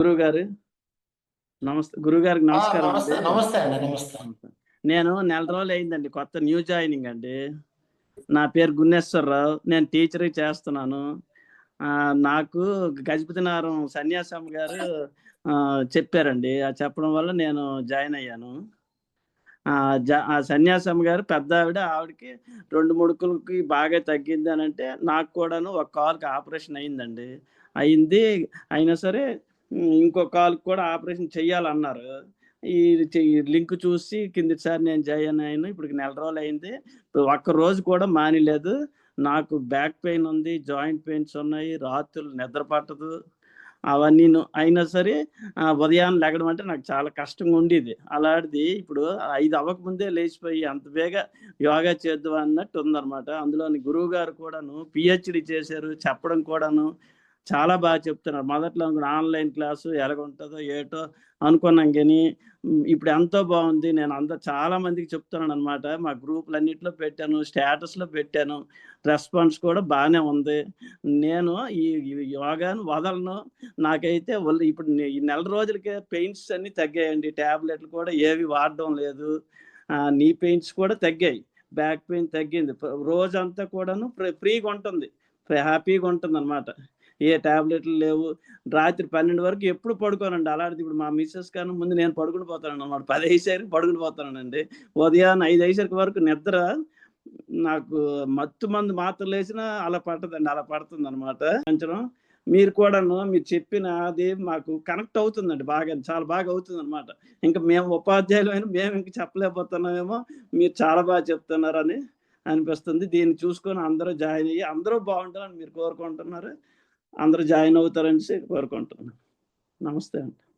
గురువు గారు నమస్తే గురువు గారికి నమస్కారం నమస్తే. నమస్తే నేను నెల రోజులు అయిందండి కొత్త న్యూ జాయినింగ్ అండి. నా పేరు గున్నేశ్వరరావు నేను టీచర్ చేస్తున్నాను. నాకు గజపతినారం సన్యాసం గారు చెప్పారండి. ఆ చెప్పడం వల్ల నేను జాయిన్ అయ్యాను. ఆ, సన్యాసం గారు పెద్ద ఆవిడ ఆవిడకి రెండు ముడుకులకి బాగా తగ్గింది అని అంటే నాకు కూడాను ఒక కాల్కి ఆపరేషన్ అయిందండి. అయింది అయినా సరే ఇంకో కాల్కి కూడా ఆపరేషన్ చెయ్యాలన్నారు. ఈ చె- ఈ లింక్ చూసి కిందిసారి నేను జాయిన్ అయ్యాను ఇప్పుడు నెల రోజులు అయింది. ఒక్క రోజు కూడా మానిలేదు. నాకు బ్యాక్ పెయిన్ ఉంది జాయింట్ పెయిన్స్ ఉన్నాయి రాత్రులు నిద్ర పట్టదు. అవన్నీ అయినా సరే ఉదయాన్ని ఉదయాన్నే లెగడం అంటే నాకు చాలా కష్టంగా ఉండేది. అలాంటిది ఇప్పుడు ఐదు అవ్వకముందే లేచిపోయి అంత బేగా యోగా చేద్దాం అన్నట్టు ఉందన్నమాట. అందులోని గురువు గారు కూడాను పిహెచ్డి చేశారు చెప్పడం కూడాను. చాలా బాగా చెప్తున్నారు. మొదట్లో ఆన్లైన్ క్లాసు ఎలాగుంటుందో ఏటో అనుకున్నాం కానీ ఇప్పుడు ఎంతో బాగుంది. నేను అంత చాలా మందికి చెప్తున్నాను అనమాట మా గ్రూపులన్నింటిలో పెట్టాను స్టేటస్లో పెట్టాను రెస్పాన్స్ కూడా బాగానే ఉంది. నేను ఈ యోగాను వదలను. నాకైతే ఇప్పుడు ఈ నెల రోజులకే పెయిన్స్ అన్నీ తగ్గాయండి. ట్యాబ్లెట్లు కూడా ఏవి వాడడం లేదు. నీ పెయిన్స్ కూడా తగ్గాయి. బ్యాక్ పెయిన్ తగ్గింది. రోజంతా కూడాను ఫ్రీగా ఉంటుంది. హ్యాపీగా ఉంటుంది అనమాట ఏ టాబ్లెట్లు లేవు. రాత్రి పన్నెండు వరకు ఎప్పుడు పడుకోనండి. అలాంటిది ఇప్పుడు మా మిస్సెస్ కానీ ముందు నేను పడుకుని పోతాను అనమాట పది అయ్యేసరికి పడుకుని పోతానండి. ఉదయాన్నే ఐదు అయ్యేసరికి వరకు నిద్ర నాకు మత్తు మందు మాత్రలు వేసినా అలా పట్టదండి. అలా పడుతుంది అనమాట మీరు కూడాను మీరు చెప్పిన అది మాకు కనెక్ట్ అవుతుందండి బాగా. చాలా బాగా అవుతుంది అనమాట ఇంకా మేము ఉపాధ్యాయులమైన మేము ఇంకా చెప్పలేకపోతున్నామేమో. మీరు చాలా బాగా చెప్తున్నారని అనిపిస్తుంది. దీన్ని చూసుకొని అందరూ జాయిన్ అయ్యి అందరూ బాగుంటారని మీరు కోరుకుంటున్నారు. అందరూ జాయిన్ అవుతారని కోరుకుంటున్నాను. నమస్తే అండి.